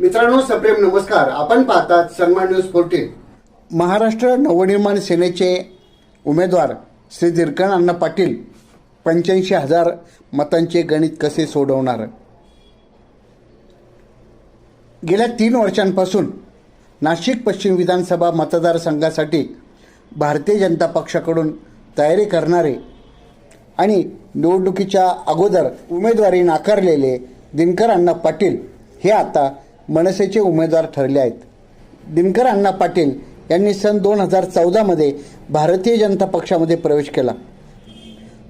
मित्रांनो सप्रेम नमस्कार. आपण पाहतात सन्मान न्यूज फोर्टीन महाराष्ट्र नवनिर्माण सेनेचे उमेदवार श्री दिरकण अण्णा पाटील पंच्याऐंशी हजार मतांचे गणित कसे सोडवणार? गेल्या तीन वर्षांपासून नाशिक पश्चिम विधानसभा मतदारसंघासाठी भारतीय जनता पक्षाकडून तयारी करणारे आणि निवडणुकीच्या अगोदर उमेदवारी नाकारलेले दिनकर अण्णा पाटील हे आता मनसेचे उमेदवार ठरले आहेत. दिनकर अण्णा पाटील यांनी सन दोन हजार चौदामध्ये भारतीय जनता पक्षामध्ये प्रवेश केला.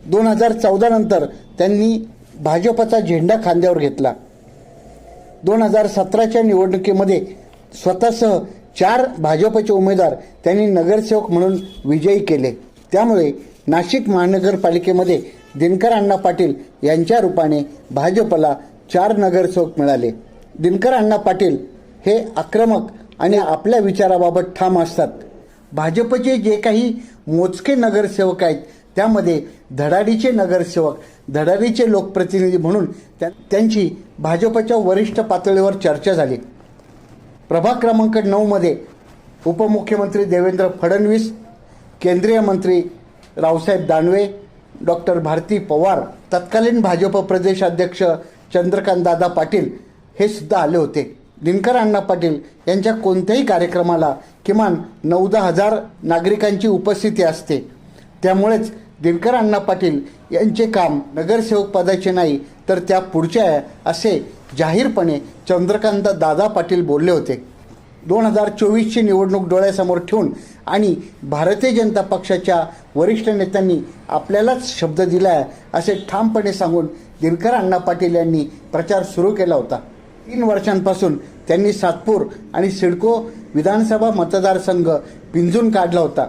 दोन हजार चौदा नंतर त्यांनी भाजपचा झेंडा खांद्यावर घेतला. दोन हजार सतराच्या निवडणुकीमध्ये स्वतःसह चार भाजपचे उमेदवार त्यांनी नगरसेवक म्हणून विजयी केले. त्यामुळे नाशिक महानगरपालिकेमध्ये दिनकर अण्णा पाटील यांच्या रूपाने भाजपला चार नगरसेवक मिळाले. दिनकर अण्णा पाटील हे आक्रमक आणि आपल्या विचाराबाबत ठाम असतात. भाजपचे जे काही मोजके नगरसेवक आहेत त्यामध्ये धडाडीचे नगरसेवक धडाडीचे लोकप्रतिनिधी म्हणून त्या- त्यांची भाजपच्या वरिष्ठ पातळीवर चर्चा झाली. प्रभाग क्रमांक नऊमध्ये उपमुख्यमंत्री देवेंद्र फडणवीस केंद्रीय मंत्री रावसाहेब दानवे डॉक्टर भारती पवार तत्कालीन भाजप प्रदेशाध्यक्ष चंद्रकांत दादा पाटील हे सुद्धा आले होते. दिनकर अण्णा पाटील यांच्या कोणत्याही कार्यक्रमाला किमान नऊ दहा हजार नागरिकांची उपस्थिती असते. त्यामुळेच दिनकर अण्णा पाटील यांचे काम नगरसेवक पदाचे नाही तर त्या पुढचे आहे असे जाहीरपणे चंद्रकांत दादा पाटील बोलले होते. दोन हजार चोवीसची निवडणूक डोळ्यासमोर ठेवून आणि भारतीय जनता पक्षाच्या वरिष्ठ नेत्यांनी आपल्यालाच शब्द दिला आहे असे ठामपणे सांगून दिनकर अण्णा पाटील यांनी प्रचार सुरू केला होता. तीन वर्षांपासून त्यांनी सातपूर आणि सिडको विधानसभा मतदारसंघ पिंजून काढला होता.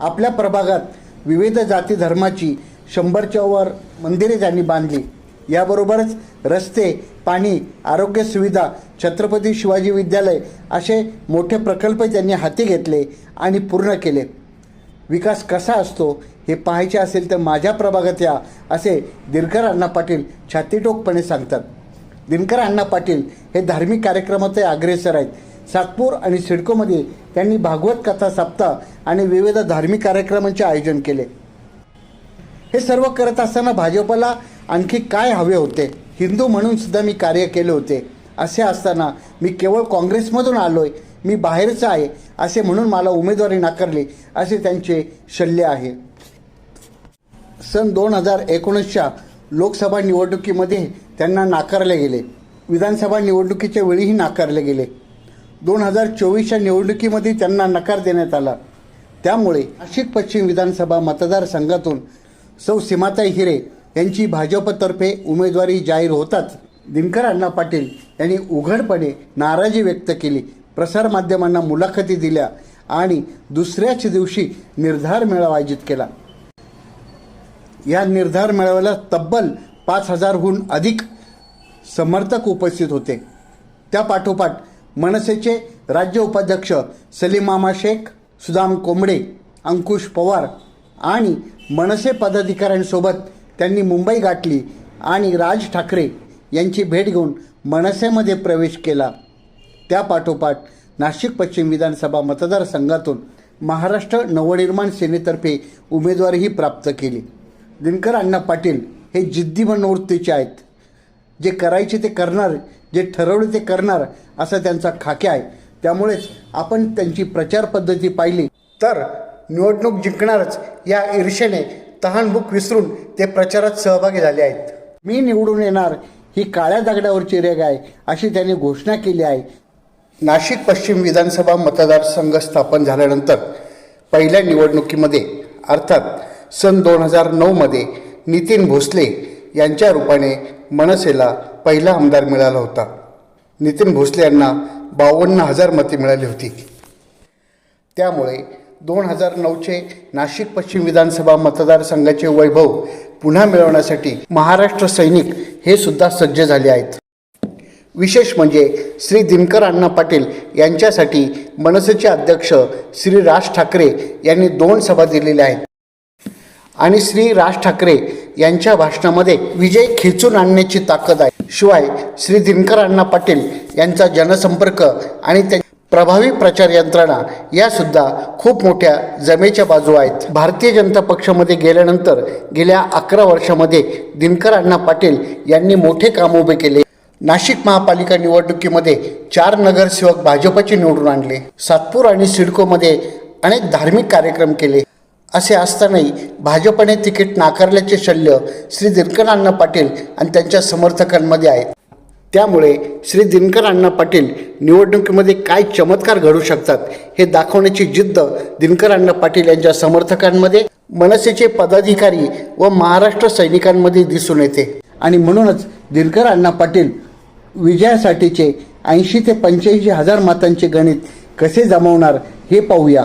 आपल्या प्रभागात विविध जाती धर्माची शंभरच्या वर मंदिरे त्यांनी बांधली. याबरोबरच रस्ते पाणी आरोग्य सुविधा छत्रपती शिवाजी विद्यालय असे मोठे प्रकल्प त्यांनी हाती घेतले आणि पूर्ण केले. विकास कसा असतो हे पाहायचे असेल तर माझ्या प्रभागात या असे दिरकर अण्णा पाटील छातीटोकपणे सांगतात. दिनकर अण्णा पाटील हे धार्मिक कार्यक्रमाचे अग्रेसर आहेत. सातपूर आणि सिडकोमध्ये त्यांनी भागवत कथा सप्ताह आणि विविध धार्मिक कार्यक्रमांचे आयोजन केले. हे सर्व करत असताना भाजपला आणखी काय हवे होते? हिंदू म्हणून सुद्धा मी कार्य केले होते. असे असताना मी केवळ काँग्रेसमधून आलो आहे मी बाहेरचं आहे असे म्हणून मला उमेदवारी नाकारली असे त्यांचे शल्य आहे. सन दोन हजार एकोणीसच्या लोकसभा निवडणुकीमध्ये त्यांना नाकारले गेले. विधानसभा निवडणुकीच्या वेळीही नाकारले गेले. दोन हजार चोवीसच्या निवडणुकीमध्ये त्यांना नकार देण्यात आला. त्यामुळे नाशिक पश्चिम विधानसभा मतदारसंघातून सौ सीमाताई हिरे यांची भाजपतर्फे उमेदवारी जाहीर होताच दिनकर अण्णा पाटील यांनी उघडपणे नाराजी व्यक्त केली प्रसारमाध्यमांना मुलाखती दिल्या आणि दुसऱ्याच दिवशी निर्धार मेळावा आयोजित केला. या निर्धार मेळाव्याला तब्बल पाच हजारहून अधिक समर्थक उपस्थित होते. त्या पाठोपाठ मनसेचे राज्य उपाध्यक्ष सलीमामा शेख सुदाम कोंबडे अंकुश पवार आणि मनसे पदाधिकाऱ्यांसोबत त्यांनी मुंबई गाठली आणि राज ठाकरे यांची भेट घेऊन मनसेमध्ये प्रवेश केला. त्या पाठोपाठ नाशिक पश्चिम विधानसभा मतदारसंघातून महाराष्ट्र नवनिर्माण सेनेतर्फे उमेदवारीही प्राप्त केली. दिनकर अण्णा पाटील हे जिद्दी मनोवृत्तीचे आहेत. जे करायचे ते करणार जे ठरवले ते करणार असा त्यांचा खाक्या आहे. त्यामुळेच आपण त्यांची प्रचार पद्धती पाहिली. तर निवडणूक जिंकणारच या ईर्षेने तहानभूक विसरून ते प्रचारात सहभागी झाले आहेत. मी निवडून येणार ही काळ्या दगडावरची रेग आहे अशी त्यांनी घोषणा केली आहे. नाशिक पश्चिम विधानसभा मतदारसंघ स्थापन झाल्यानंतर पहिल्या निवडणुकीमध्ये अर्थात सन दोन हजार नऊमध्ये नितीन भोसले यांच्या रूपाने मनसेला पहिला आमदार मिळाला होता. नितीन भोसले यांना बावन्न हजार मते मिळाली होती. त्यामुळे दोन हजार नऊचे नाशिक पश्चिम विधानसभा मतदारसंघाचे वैभव पुन्हा मिळवण्यासाठी महाराष्ट्र सैनिक हे सुद्धा सज्ज झाले आहेत. विशेष म्हणजे श्री दिनकर अण्णा पाटील यांच्यासाठी मनसेचे अध्यक्ष श्री राज ठाकरे यांनी दोन सभा दिलेल्या आहेत. आणि श्री राज ठाकरे यांच्या भाषणामध्ये विजय खेचून आणण्याची ताकद आहे. शिवाय श्री दिनकर अण्णा पाटील यांचा जनसंपर्क आणि त्या प्रभावी प्रचार यंत्रणा या सुद्धा खूप मोठ्या जमेच्या बाजू आहेत. भारतीय जनता पक्षामध्ये गेल्यानंतर गेल्या अकरा वर्षामध्ये दिनकर अण्णा पाटील यांनी मोठे काम उभे केले. नाशिक महापालिका निवडणुकीमध्ये चार नगरसेवक भाजपचे निवडून आणले. सातपूर आणि सिडकोमध्ये अनेक धार्मिक कार्यक्रम केले. असे असतानाही भाजपने तिकीट नाकारल्याचे शल्य श्री दिनकर अण्णा पाटील आणि त्यांच्या समर्थकांमध्ये आहे. त्यामुळे श्री दिनकर अण्णा पाटील निवडणुकीमध्ये काय चमत्कार घडू शकतात हे दाखवण्याची जिद्द दिनकर अण्णा पाटील यांच्या समर्थकांमध्ये मनसेचे पदाधिकारी व महाराष्ट्र सैनिकांमध्ये दिसून येते. आणि म्हणूनच दिनकर अण्णा पाटील विजयासाठीचे ऐंशी ते पंच्याऐंशी हजार मतांचे गणित कसे जमवणार हे पाहूया.